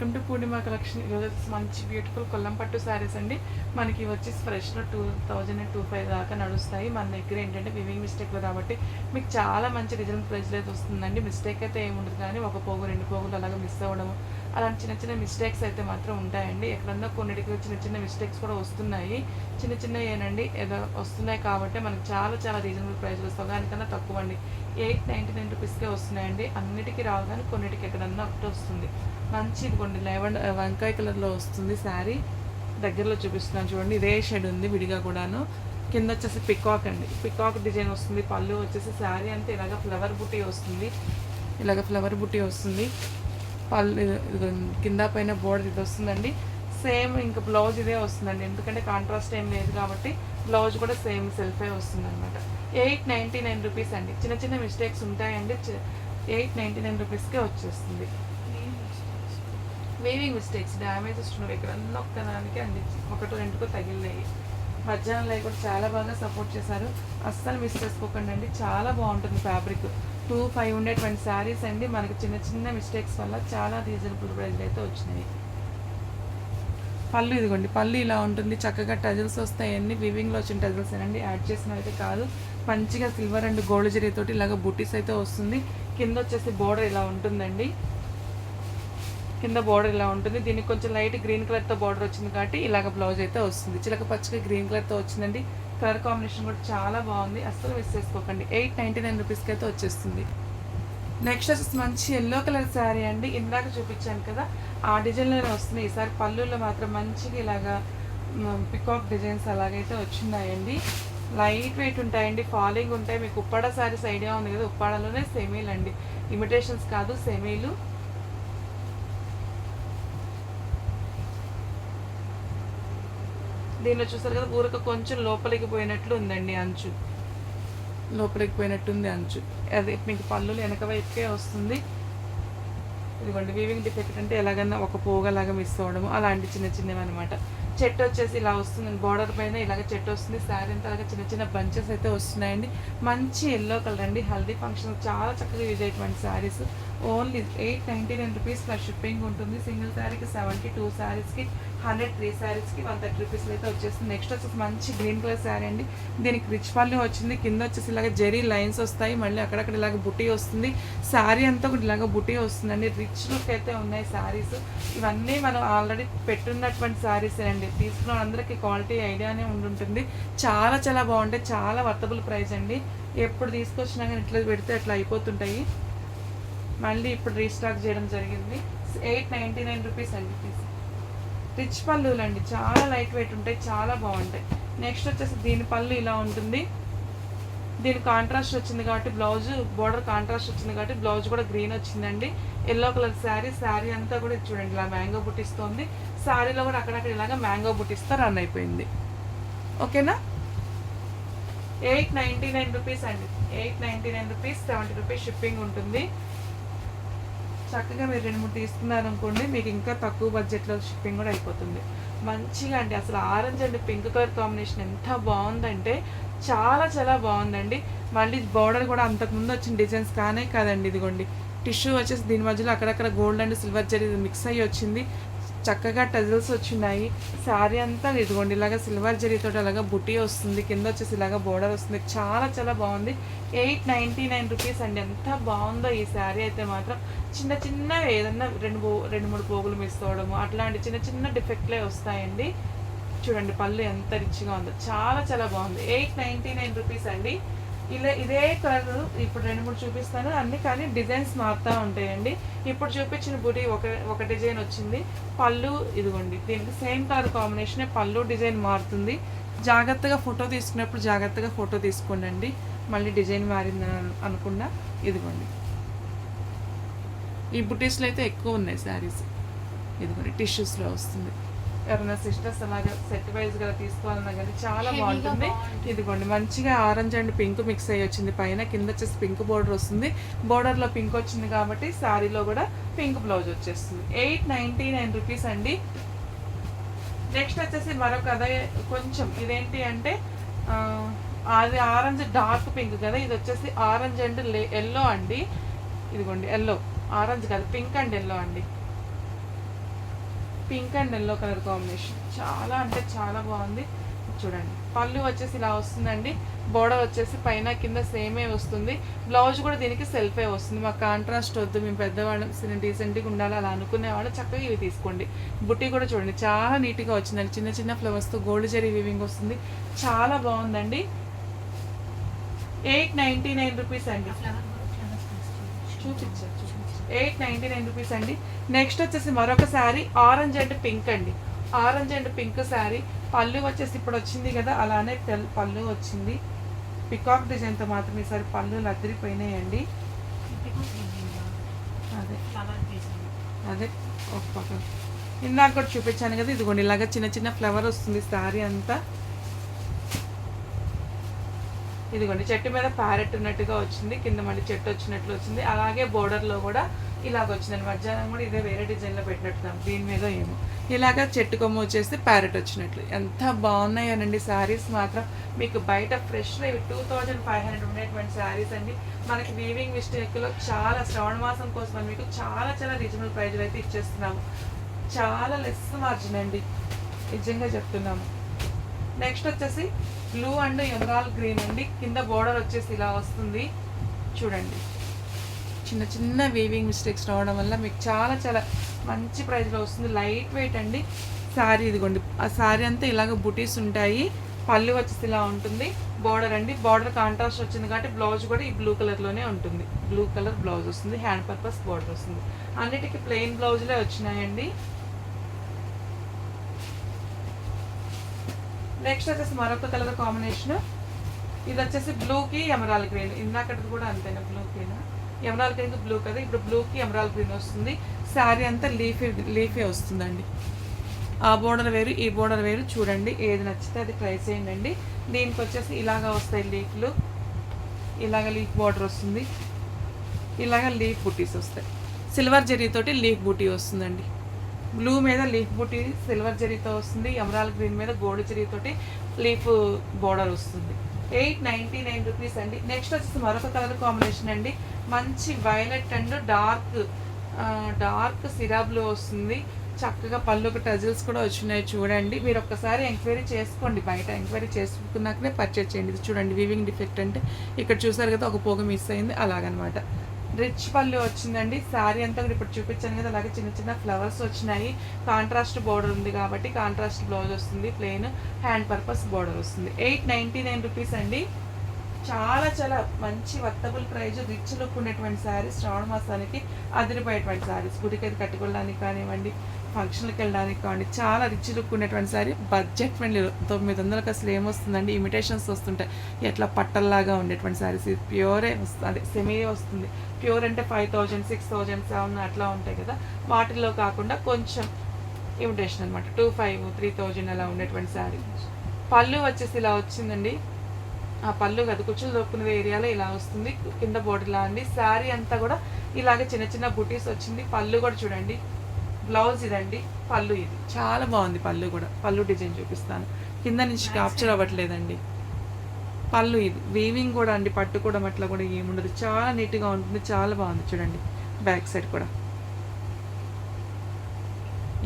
Welcome to Purnima collection. ఈరోజు మంచి beautiful Kollam పట్టు శారీస్ అండి. మనకి వచ్చేసి ఫ్రెష్లో టూ థౌజండ్ టూ ఫైవ్ దాకా నడుస్తాయి. మన దగ్గర ఏంటంటే వివింగ్ మిస్టేక్లు కాబట్టి మీకు చాలా మంచి రిజల్ట్ ప్రైస్లో అయితే వస్తుందండి. మిస్టేక్ అయితే ఏముండదు కానీ ఒక పోగు రెండు పోగులు అలాగే మిస్ అవ్వడము అలాంటి చిన్న చిన్న మిస్టేక్స్ అయితే మాత్రం ఉంటాయండి. ఎక్కడన్నా కొన్నిటికి చిన్న చిన్న మిస్టేక్స్ కూడా వస్తున్నాయి. చిన్న చిన్న ఏనండి ఏదో వస్తున్నాయి కాబట్టి మనకు చాలా చాలా రీజనబుల్ ప్రైస్లో సగానికన్నా తక్కువ అండి ఎయిట్ నైంటీ నైన్ రూపీస్కే వస్తున్నాయండి. అన్నిటికీ రావు కానీ కొన్నిటికి ఎక్కడన్నా ఒకటి వస్తుంది. మంచి ఇదిగోండి లెవెన్ వంకాయ కలర్లో వస్తుంది శారీ. దగ్గరలో చూపిస్తున్నాను చూడండి. ఇదే షెడ్ ఉంది విడిగా కూడాను. కింద వచ్చేసి పికాక్ అండి. పికాక్ డిజైన్ వస్తుంది. పళ్ళు వచ్చేసి శారీ అంతా ఇలాగ ఫ్లవర్ బుట్టి వస్తుంది. ఇలాగ ఫ్లవర్ బుట్టి వస్తుంది. పళ్ళు కింద పైన బోర్డర్ ఇది వస్తుందండి. సేమ్ ఇంకా బ్లౌజ్ ఇదే వస్తుందండి. ఎందుకంటే కాంట్రాస్ట్ ఏం లేదు కాబట్టి బ్లౌజ్ కూడా సేమ్ సెల్ఫే వస్తుంది అనమాట ఎయిట్ నైంటీ నైన్ రూపీస్ అండి. చిన్న చిన్న మిస్టేక్స్ ఉంటాయండి. ఎయిట్ నైంటీ నైన్ రూపీస్కే వచ్చేస్తుంది. వేవింగ్ మిస్టేక్స్ డ్యామేజ్ వస్తున్నాయి ఇక్కడ అన్న ఒక్కదానికి అండి. ఒకటి రెండుకు తగిలినాయి. మధ్యాహ్నంలో కూడా చాలా బాగా సపోర్ట్ చేశారు. అస్సలు మిస్ చేసుకోకండి అండి. చాలా బాగుంటుంది ఫ్యాబ్రిక్ టూ ఫైవ్ ఉండేటువంటి శారీస్ అండి. మనకి చిన్న చిన్న మిస్టేక్స్ వల్ల చాలా రీజనబుల్ ప్రైస్లు అయితే వచ్చినాయి. పళ్ళు ఇదిగోండి. పళ్ళు ఇలా ఉంటుంది. చక్కగా టజల్స్ వస్తాయి. అన్ని వివింగ్లో వచ్చిన టజల్స్ అండి యాడ్ చేసిన అయితే కాదు. మంచిగా సిల్వర్ అండ్ గోల్డ్ జరీతోటి ఇలాగ బుటీస్ అయితే వస్తుంది. కింద వచ్చేసి బోర్డర్ ఇలా ఉంటుందండి. కింద బోర్డర్ ఇలా ఉంటుంది. దీనికి కొంచెం లైట్ గ్రీన్ కలర్తో బార్డర్ వచ్చింది కాబట్టి ఇలాగ బ్లౌజ్ అయితే వస్తుంది. చిలక పచ్చగా గ్రీన్ కలర్తో వచ్చిందండి. కలర్ కాంబినేషన్ కూడా చాలా బాగుంది. అస్సలు మిస్ చేసుకోకండి. ఎయిట్ నైంటీ నైన్ రూపీస్కి అయితే వచ్చేస్తుంది. నెక్స్ట్ వచ్చేసి మంచి ఎల్లో కలర్ శారీ అండి. ఇందాక చూపించాను కదా. ఆ డిజైన్లోనే వస్తుంది. ఈసారి పళ్ళుల్లో మాత్రం మంచిగా ఇలాగా పికాక్ డిజైన్స్ అలాగైతే వచ్చినాయండి లైట్ వెయిట్ ఉంటాయండి. ఫాలింగ్ ఉంటాయి. మీకు ఉప్పాడ శారీస్ ఐడియా ఉంది కదా. ఉప్పాడలోనే సెమీలు అండి. ఇమిటేషన్స్ కాదు సెమీలు దీనిలో చూస్తారు కదా ఊరక కొంచెం లోపలికి పోయినట్లు ఉందండి అంచు. లోపలికి పోయినట్టుంది అంచు. అది మీకు పళ్ళు వెనక వైపుకే వస్తుంది. ఇదిగోండి వీవింగ్ డిఫెక్ట్ అంటే ఎలాగన్నా ఒక పోగలాగా మిస్ అవ్వడము. అలాంటి చిన్న చిన్నవి అనమాట చెట్టు వచ్చేసి ఇలా వస్తుంది. బార్డర్ పైన ఇలాగ చెట్టు వస్తుంది. శారీ అంతా అలాగే చిన్న చిన్న బంచెస్ అయితే వస్తున్నాయండి. మంచి ఎల్లో కలర్ అండి. హల్దీ ఫంక్షన్ చాలా చక్కగా యూజ్ అయ్యేటువంటి saris. Only eight ninety nine rupees plus shipping ఉంటుంది. సింగిల్ శారీకి సెవెంటీ టూ శారీస్కి హండ్రెడ్ త్రీ శారీస్కి వన్ థర్టీ రూపీస్ అయితే వచ్చేస్తుంది. నెక్స్ట్ వచ్చేసి మంచి గ్రీన్ కలర్ శారీ అండి. దీనికి రిచ్ పళ్ళు వచ్చింది. కింద వచ్చేసి ఇలాగ జెరీ లైన్స్ వస్తాయి. మళ్ళీ అక్కడక్కడ ఇలాగ బుట్టీ వస్తుంది. శారీ అంతా కూడా ఇలాగ బుట్టి వస్తుందండి. రిచ్ లుక్ అయితే ఉన్నాయి శారీస్. ఇవన్నీ మనం ఆల్రెడీ పెట్టున్నటువంటి శారీస్ అండి. తీసుకున్న అందరికీ క్వాలిటీ ఐడియానే ఉండుంటుంది. చాలా చాలా బాగుంటాయి. చాలా వర్తబుల్ ప్రైస్ అండి. ఎప్పుడు తీసుకొచ్చినా కానీ ఇట్లా పెడితే అట్లా అయిపోతుంటాయి. మళ్ళీ ఇప్పుడు రీస్టాక్ చేయడం జరిగింది. ఎయిట్ నైంటీ నైన్ రూపీస్ అండి పీస్ రిచ్ పళ్ళులు అండి. చాలా లైట్ వెయిట్ ఉంటాయి. చాలా బాగుంటాయి. నెక్స్ట్ వచ్చేసి దీని పళ్ళు ఇలా ఉంటుంది. దీని కాంట్రాస్ట్ వచ్చింది కాబట్టి బ్లౌజ్ బోర్డర్ కాంట్రాస్ట్ వచ్చింది కాబట్టి బ్లౌజ్ కూడా గ్రీన్ వచ్చిందండి. ఎల్లో కలర్ శారీ శారీ అంతా కూడా చూడండి ఇలా మ్యాంగో బుట్టిస్తుంది. శారీలో కూడా అక్కడక్కడ ఇలాగా మ్యాంగో బుట్టిస్తా రన్ అయిపోయింది. ఓకేనా ఎయిట్ నైంటీ నైన్ రూపీస్ అండి. Eight ninety nine rupees seventy rupees shipping ఉంటుంది. చక్కగా మీరు రెండు మూడు తీసుకున్నారనుకోండి మీకు ఇంకా తక్కువ బడ్జెట్లో షిప్పింగ్ కూడా అయిపోతుంది. మంచిగా అండి అసలు orange and pink colour combination ఎంత బాగుందంటే చాలా చాలా బాగుందండి. మళ్ళీ బార్డర్ కూడా అంతకుముందు వచ్చిన డిజైన్స్ కానే కాదండి ఇదిగోండి. టిష్యూ వచ్చేసి దీని మధ్యలో అక్కడక్కడ gold and silver zari mix అయ్యి వచ్చింది. చక్కగా టజల్స్ వచ్చినాయి. శారీ అంతా ఇదిగోండి ఇలాగా సిల్వర్ జరీతో అలాగా బుటీ వస్తుంది కింద వచ్చేసి ఇలాగా బోర్డర్ వస్తుంది. చాలా చాలా బాగుంది. ఎయిట్ నైంటీ నైన్ రూపీస్ అండి. ఎంత బాగుందో ఈ శారీ అయితే మాత్రం. చిన్న చిన్న ఏదన్నా రెండు పో రెండు మూడు పోగులు మిస్ అవ్వడము అట్లాంటి చిన్న చిన్న డిఫెక్ట్లే వస్తాయండి. చూడండి పళ్ళు ఎంత రిచ్గా ఉందో. చాలా చాలా బాగుంది. ఎయిట్ నైంటీ నైన్ రూపీస్ అండి. ఇలా ఇదే కలర్ ఇప్పుడు రెండు మూడు చూపిస్తాను. అన్ని కానీ డిజైన్స్ మారుతూ ఉంటాయండి. ఇప్పుడు చూపించిన బుడి ఒక ఒక డిజైన్ వచ్చింది. పళ్ళు ఇదిగోండి. దీనికి సేమ్ కలర్ కాంబినేషన్ పళ్ళు డిజైన్ మారుతుంది. జాగ్రత్తగా ఫోటో తీసుకున్నప్పుడు జాగ్రత్తగా ఫోటో తీసుకోండి మళ్ళీ డిజైన్ మారిందని అను- ఇదిగోండి. ఈ బుటీస్లో అయితే ఎక్కువ ఉన్నాయి శారీస్. ఇదిగోండి టిష్యూస్లో వస్తుంది. ఎవరైనా సిస్టర్స్ అలాగా సెట్ వైజ్గా తీసుకోవాలన్నా కానీ చాలా బాగుంటుంది. ఇదిగోండి మంచిగా ఆరెంజ్ అండ్ పింక్ మిక్స్ అయ్యి వచ్చింది. పైన కింద వచ్చేసి పింక్ బోర్డర్ వస్తుంది. బోర్డర్లో పింక్ వచ్చింది కాబట్టి శారీలో కూడా పింక్ బ్లౌజ్ వచ్చేస్తుంది. ఎయిట్ నైంటీ నైన్ రూపీస్ అండి. నెక్స్ట్ వచ్చేసి మరొక అదే కొంచెం ఇదేంటి అంటే అది ఆరెంజ్ డార్క్ పింక్ కదా ఇది వచ్చేసి ఆరెంజ్ అండ్ ఎల్లో అండి. ఇదిగోండి ఎల్లో ఆరెంజ్ కాదు పింక్ అండ్ ఎల్లో అండి. Pink and yellow colour combination. చాలా అంటే చాలా బాగుంది. చూడండి. పళ్ళు వచ్చేసి ఇలా వస్తుందండి. బోర్డర్ వచ్చేసి పైన కింద సేమే వస్తుంది. బ్లౌజ్ కూడా దీనికి సెల్ఫే వస్తుంది. మాకు కాంట్రాస్ట్ వద్దు. మేము పెద్దవాళ్ళం. డీసెంట్గా ఉండాలి. అలా అనుకునేవాళ్ళు చక్కగా ఇవి తీసుకోండి. బుట్టి కూడా చూడండి. చాలా నీట్గా వచ్చిందండి. చిన్న చిన్న ఫ్లవర్స్తో గోల్డ్ జరీ వీవింగ్ వస్తుంది. చాలా బాగుందండి. ఎయిట్ నైంటీ నైన్ రూపీస్ అండి. చూపించారు ఎయిట్ నైంటీ నైన్ రూపీస్ అండి. నెక్స్ట్ వచ్చేసి మరొక శారీ ఆరెంజ్ అండ్ పింక్ అండి. Orange and pink sari. పళ్ళు వచ్చేసి ఇప్పుడు వచ్చింది కదా అలానే తెల్ పళ్ళు వచ్చింది. పికాక్ డిజైన్తో మాత్రం ఈసారి పళ్ళు లద్దరిపోయినాయండి. అదే. అదే. ఒక పక్క ఇందాక కూడా చూపించాను కదా ఇదిగోండి ఇలాగ చిన్న చిన్న ఫ్లవర్ వస్తుంది శారీ అంతా. ఇదిగోండి చెట్టు మీద ప్యారెట్ ఉన్నట్టుగా వచ్చింది కింద మళ్ళీ చెట్టు వచ్చినట్లు వచ్చింది. అలాగే బోర్డర్లో కూడా ఇలాగ వచ్చిందండి మధ్యాహ్నం కూడా ఇదే వేరే డిజైన్లో పెట్టినట్టున్నాం. దీని మీద ఏమో. ఇలాగ చెట్టు కొమ్మ వచ్చేసి ప్యారెట్ వచ్చినట్లు. ఎంత బాగున్నాయనండి శారీస్ మాత్రం. మీకు బయట ఫ్రెష్గా ఇవి టూ థౌజండ్ ఫైవ్ హండ్రెడ్ ఉండేటువంటి శారీస్ అండి. మనకి వీవింగ్ మిస్టేక్లో చాలా శ్రవణ మాసం కోసం అని మీకు చాలా చాలా రీజనబుల్ ప్రైజ్లు అయితే ఇచ్చేస్తున్నాము. చాలా లెస్ మార్జిన్ అండి. నిజంగా చెప్తున్నాము. నెక్స్ట్ వచ్చేసి బ్లూ అండ్ ఎమరాల్ గ్రీన్ అండి. కింద బోర్డర్ వచ్చేసి ఇలా వస్తుంది. చూడండి. చిన్న చిన్న వీవింగ్ మిస్టేక్స్ రావడం వల్ల మీకు చాలా చాలా మంచి ప్రైస్లో వస్తుంది. లైట్ వెయిట్ అండి. శారీ ఇదిగోండి. ఆ శారీ అంతా ఇలాగ బుటీస్ ఉంటాయి. పళ్ళు వచ్చేసి ఇలా ఉంటుంది. బార్డర్ అండి. బార్డర్ కాంట్రాస్ట్ వచ్చింది కాబట్టి బ్లౌజ్ కూడా ఈ బ్లూ కలర్లోనే ఉంటుంది. బ్లూ కలర్ బ్లౌజ్ వస్తుంది. హ్యాండ్ పర్పస్ బార్డర్ వస్తుంది. అన్నిటికీ ప్లెయిన్ బ్లౌజ్లే వచ్చినాయండి. నెక్స్ట్ వచ్చేసి మరొక కలర్ కాంబినేషన్ ఇది వచ్చేసి బ్లూకి ఎమరాల్ గ్రీన్ ఇందాకటి కూడా అంతేనా? గ్రీన్ ఎమరాల్ గ్రీన్ బ్లూ కదా? ఇప్పుడు బ్లూకి ఎమరాల్ గ్రీన్ వస్తుంది. శారీ అంతా లీఫీ లీఫీ వస్తుందండి. ఆ బోర్డర్ వేరు ఈ బోర్డర్ వేరు. చూడండి ఏది నచ్చితే అది ట్రై చేయండి దీనికి వచ్చేసి ఇలాగా వస్తాయి లీఫ్లు ఇలాగ లీఫ్ బోర్డర్ వస్తుంది. ఇలాగ లీఫ్ బుటీస్ వస్తాయి. సిల్వర్ జరీతోటి లీఫ్ బుటీ వస్తుందండి. బ్లూ మీద లీఫ్ బుటీ సిల్వర్ జరీతో వస్తుంది ఎమరాల్ గ్రీన్ మీద గోల్డ్ జరీతోటి లీఫ్ బోర్డర్ వస్తుంది. ఎయిట్ నైంటీ నైన్ రూపీస్ అండి. నెక్స్ట్ వచ్చేసి మరొక కలర్ కాంబినేషన్ అండి. మంచి వైలెట్ అండ్ డార్క్ డార్క్ సిరా బ్లూ వస్తుంది. చక్కగా పళ్ళుకి టజిల్స్ కూడా వచ్చినాయి చూడండి. మీరు ఒక్కసారి ఎంక్వైరీ చేసుకోండి. బయట ఎంక్వైరీ చేసుకున్నాకనే పర్చేజ్ చేయండి. ఇది చూడండి వీవింగ్ డిఫెక్ట్ అంటే ఇక్కడ చూసారు కదా ఒక పోగ మిస్ అయింది. అలాగనమాట. రిచ్ పళ్ళు వచ్చిందండి. శారీ అంతా కూడా ఇప్పుడు చూపించాను కదా అలాగే చిన్న చిన్న ఫ్లవర్స్ వచ్చినాయి. కాంట్రాస్ట్ బోర్డర్ ఉంది కాబట్టి కాంట్రాస్ట్ బ్లౌజ్ వస్తుంది ప్లెయిన్ హ్యాండ్ పర్పస్ బోర్డర్ వస్తుంది. ఎయిట్ నైంటీ నైన్ రూపీస్ అండి. చాలా చాలా మంచి వర్తబుల్ ప్రైజ్ రిచ్ లుక్ ఉన్నటువంటి శారీస్ శ్రావణ మాసానికి అదిరిపోయేటువంటి శారీస్. గుడికి అది కట్టుకోవడానికి కానివ్వండి ఫంక్షన్కి వెళ్ళడానికి కానివ్వండి చాలా రిచ్ లుక్ ఉండేటువంటి శారీ బడ్జెట్ ఫ్రెండ్లీ. తొమ్మిది వందలకు అసలు ఏమొస్తుందండి? ఇమిటేషన్స్ వస్తుంటాయి. ఎట్లా పట్టల్లాగా ఉండేటువంటి శారీస్ ఇది ప్యూరే వస్తుంది అదే సెమీ వస్తుంది. ప్యూర్ అంటే five thousand six thousand seven అట్లా ఉంటాయి కదా. వాటిల్లో కాకుండా కొంచెం ఇమిటేషన్ అనమాట టూ ఫైవ్ త్రీ థౌజండ్ అలా ఉండేటువంటి శారీ పళ్ళు వచ్చేసి ఇలా వచ్చిందండి. ఆ పళ్ళు కదా కుచ్చులు దొక్కునే ఏరియాలో ఇలా వస్తుంది. కింద బోర్డర్లా అండి. శారీ అంతా కూడా ఇలాగే చిన్న చిన్న బుటీస్ వచ్చింది. పళ్ళు కూడా చూడండి. బ్లౌజ్ ఇదండి పళ్ళు ఇది. చాలా బాగుంది పళ్ళు కూడా. పళ్ళు డిజైన్ చూపిస్తాను. కింద నుంచి క్యాప్చర్ అవ్వట్లేదండి. పళ్ళు ఇది. వీవింగ్ కూడా అండి పట్టుకోవడం అట్లా కూడా ఏముండదు. చాలా నీట్గా ఉంటుంది చాలా బాగుంది చూడండి. బ్యాక్ సైడ్ కూడా.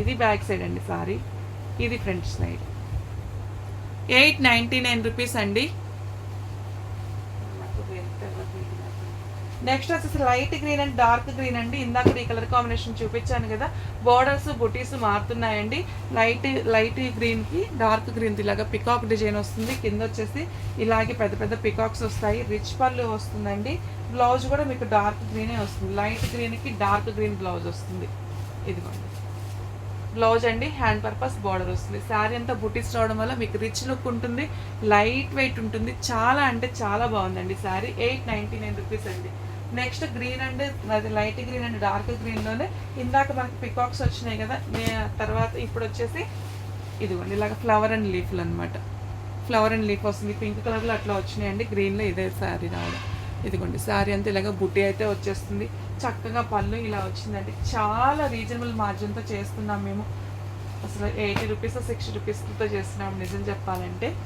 ఇది బ్యాక్ సైడ్ అండి సారీ. ఇది front side eight ninety nine rupees అండి. నెక్స్ట్ వచ్చేసి light green and dark green అండి. ఇందాక ఈ కలర్ కాంబినేషన్ చూపించాను కదా. బోర్డర్స్ బుటీస్ మారుతున్నాయండి. లైట్ లైట్ గ్రీన్కి డార్క్ గ్రీన్ ఇలాగా పికాక్ డిజైన్ వస్తుంది. కింద వచ్చేసి ఇలాగే పెద్ద పెద్ద పికాక్స్ వస్తాయి. రిచ్ పళ్ళు వస్తుందండి. బ్లౌజ్ కూడా మీకు డార్క్ గ్రీనే వస్తుంది. లైట్ గ్రీన్కి డార్క్ గ్రీన్ బ్లౌజ్ వస్తుంది. ఇదిగోండి. బ్లౌజ్ అండి హ్యాండ్ పర్పస్ బార్డర్ వస్తుంది. శారీ అంతా బుటీస్ రావడం వల్ల మీకు రిచ్ లుక్ ఉంటుంది లైట్ వెయిట్ ఉంటుంది. చాలా అంటే చాలా బాగుందండి. Sari eight ninety nine rupees అండి. నెక్స్ట్ గ్రీన్ అండ్ అది లైట్ గ్రీన్ అండ్ డార్క్ గ్రీన్లోనే ఇందాక మనకి పికాక్స్ వచ్చినాయి కదా నే- తర్వాత ఇప్పుడు వచ్చేసి ఇదిగోండి ఇలాగ ఫ్లవర్ అండ్ లీఫ్లు అనమాట ఫ్లవర్ అండ్ లీఫ్ వస్తుంది పింక్ కలర్లో అట్లా వచ్చినాయండి గ్రీన్లో ఇదే శారీ రావడం. ఇదిగోండి శారీ అంతా ఇలాగ బుట్టి అయితే వచ్చేస్తుంది. చక్కగా పళ్ళు ఇలా వచ్చిందండి. చాలా రీజనబుల్ మార్జిన్తో చేస్తున్నాం మేము. అసలు ఎయిటీ రూపీస్ సిక్స్టీ రూపీస్తో చేస్తున్నాం నిజం చెప్పాలంటే.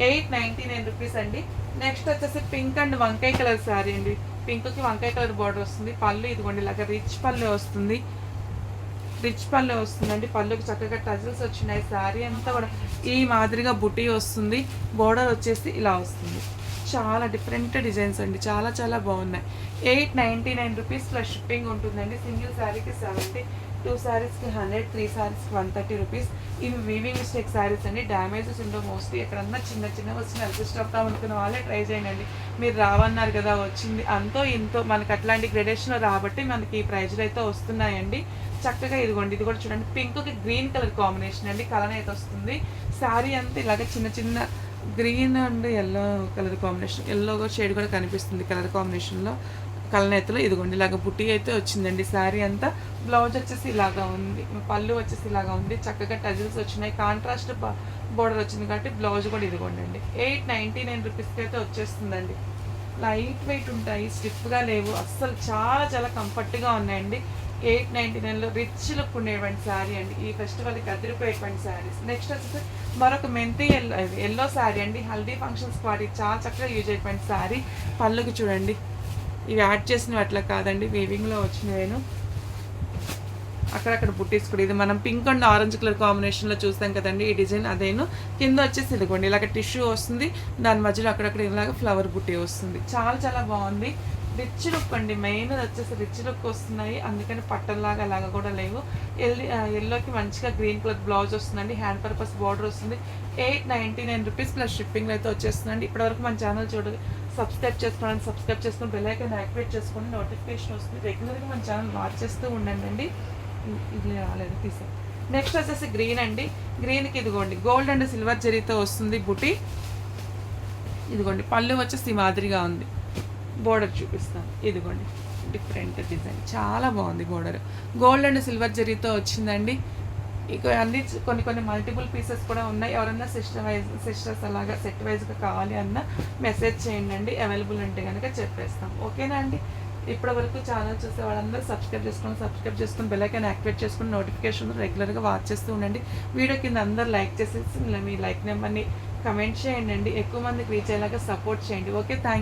ఎయిట్ నైంటీ నైన్ రూపీస్ అండి. నెక్స్ట్ వచ్చేసి పింక్ అండ్ వంకాయ కలర్ శారీ అండి. పింక్కి వంకాయ కలర్ బార్డర్ వస్తుంది. పళ్ళు ఇదిగోండి ఇలాగ రిచ్ పళ్ళు వస్తుంది. రిచ్ పళ్ళు వస్తుందండి. పళ్ళుకి చక్కగా టజల్స్ వచ్చినాయి. శారీ అంతా కూడా ఈ మాదిరిగా బుటీ వస్తుంది. బోర్డర్ వచ్చేసి ఇలా వస్తుంది. చాలా డిఫరెంట్ డిజైన్స్ అండి. చాలా చాలా బాగున్నాయి. Eight ninety nine rupees plus shipping ఉంటుందండి. సింగిల్ శారీకి సెవెంటీ టూ శారీస్కి హండ్రెడ్ త్రీ శారీస్కి వన్ థర్టీ రూపీస్. ఇవి వీవింగ్ మిస్టేక్ శారీస్ అండి. డ్యామేజెస్ ఉండవు మోస్ట్లీ ఎక్కడన్నా చిన్న చిన్న వచ్చిన అడ్జస్ట్ అవుతాం అనుకున్న వాళ్ళే ట్రై చేయండి మీరు రావన్నారు కదా వచ్చింది. అంతో ఇంతో మనకి అట్లాంటి గ్రేడేషన్లో రాబట్టి మనకి ఈ ప్రైజ్లు అయితే వస్తున్నాయండి. చక్కగా ఇదిగోండి ఇది కూడా చూడండి. పింక్కి గ్రీన్ కలర్ కాంబినేషన్ అండి. కలర్ అయితే వస్తుంది. శారీ అంతా ఇలాగ చిన్న చిన్న green and yellow colour combination yellow shade కూడా కనిపిస్తుంది కలర్ కాంబినేషన్లో కలనేతలో ఇదిగోండి ఇలాగ బుట్టి అయితే వచ్చిందండి. శారీ అంతా బ్లౌజ్ వచ్చేసి ఇలాగా ఉంది పళ్ళు వచ్చేసి ఇలాగా ఉంది. చక్కగా టజిల్స్ వచ్చినాయి. కాంట్రాస్ట్ బోర్డర్ వచ్చింది కాబట్టి బ్లౌజ్ కూడా ఇదిగోండి అండి ఎయిట్ నైంటీ నైన్ రూపీస్కి అయితే వచ్చేస్తుందండి. లైట్ వెయిట్ ఉంటాయి స్టిఫ్గా లేవు. అస్సలు చాలా చాలా కంఫర్ట్గా ఉన్నాయండి. ఎయిట్ నైంటీ నైన్లో రిచ్ లుక్ ఉండేటువంటి శారీ అండి. ఈ ఫెస్టివల్కి అదిరిపోయేటువంటి శారీస్. నెక్స్ట్ వచ్చేసి మరొక మెంతి ఎల్లో ఎల్లో శారీ అండి. హల్దీ ఫంక్షన్స్ వాటికి చాలా చక్కగా యూజ్ అయ్యేటువంటి శారీ. పళ్ళుకి చూడండి. ఇవి యాడ్ చేసినవి అట్లా కాదండి వీవింగ్లో వచ్చినవేను అక్కడక్కడ బుట్టీస్ కూడా. ఇది మనం పింక్ అండ్ ఆరెంజ్ కలర్ కాంబినేషన్లో చూస్తాం కదండి ఈ డిజైన్ అదేను. కింద వచ్చేసి ఇదిగోండి ఇలాగ టిష్యూ వస్తుంది. దాని మధ్యలో అక్కడక్కడ ఇలాగ ఫ్లవర్ బుట్టీ వస్తుంది. చాలా చాలా బాగుంది. రిచ్ లుక్ అండి మెయిన్ వచ్చేసి రిచ్ లుక్ వస్తున్నాయి. అందుకని పట్టంలాగా అలాగా కూడా లేవు. ఎల్లి ఎల్లోకి మంచిగా గ్రీన్ కలర్ బ్లౌజ్ వస్తుందండి హ్యాండ్ పర్పస్ బార్డర్ వస్తుంది. Eight ninety nine rupees plus shipping అయితే వచ్చేస్తుందండి. ఇప్పటివరకు మన ఛానల్ చూడ సబ్స్క్రైబ్ చేసుకోండి సబ్స్క్రైబ్ చేసుకుని బెల్లైకన్ యాక్టివేట్ చేసుకుని నోటిఫికేషన్ వస్తుంది. రెగ్యులర్గా మన ఛానల్ వాచ్ చేస్తూ ఉండండి అండి. ఇది రాలేదు తీసే నెక్స్ట్ వచ్చేసి గ్రీన్ అండి. గ్రీన్కి ఇదిగోండి గోల్డ్ అండ్ సిల్వర్ జరీతో వస్తుంది బుటి. ఇదిగోండి పళ్ళు వచ్చేసి మాదిరిగా ఉంది. బోర్డర్ చూపిస్తాను. ఇదిగోండి డిఫరెంట్ డిజైన్ చాలా బాగుంది బోర్డర్ గోల్డ్ అండ్ సిల్వర్ జరీతో వచ్చిందండి. ఇక అన్ని కొన్ని కొన్ని మల్టిపుల్ పీసెస్ కూడా ఉన్నాయి. ఎవరన్నా సిస్టర్ వైజ్ సిస్టర్స్ అలాగా సెట్ వైజ్గా కావాలి అన్న మెసేజ్ చేయండి అండి. అవైలబుల్ ఉంటే కనుక చెప్పేస్తాం. ఓకేనా అండి? ఇప్పటి వరకు ఛానల్ చూసే వాళ్ళందరూ సబ్స్క్రైబ్ చేసుకుని సబ్స్క్రైబ్ చేసుకుని బెల్లైకన్ యాక్టివేట్ చేసుకుని నోటిఫికేషన్ రెగ్యులర్గా వాచ్ చేస్తూ ఉండండి. వీడియో కింద అందరు లైక్ చేసేసి మీ లైక్ నెంబర్ని కమెంట్ చేయండి ఎక్కువ మందికి రీచ్ అయ్యేలాగా సపోర్ట్ చేయండి. Okay thank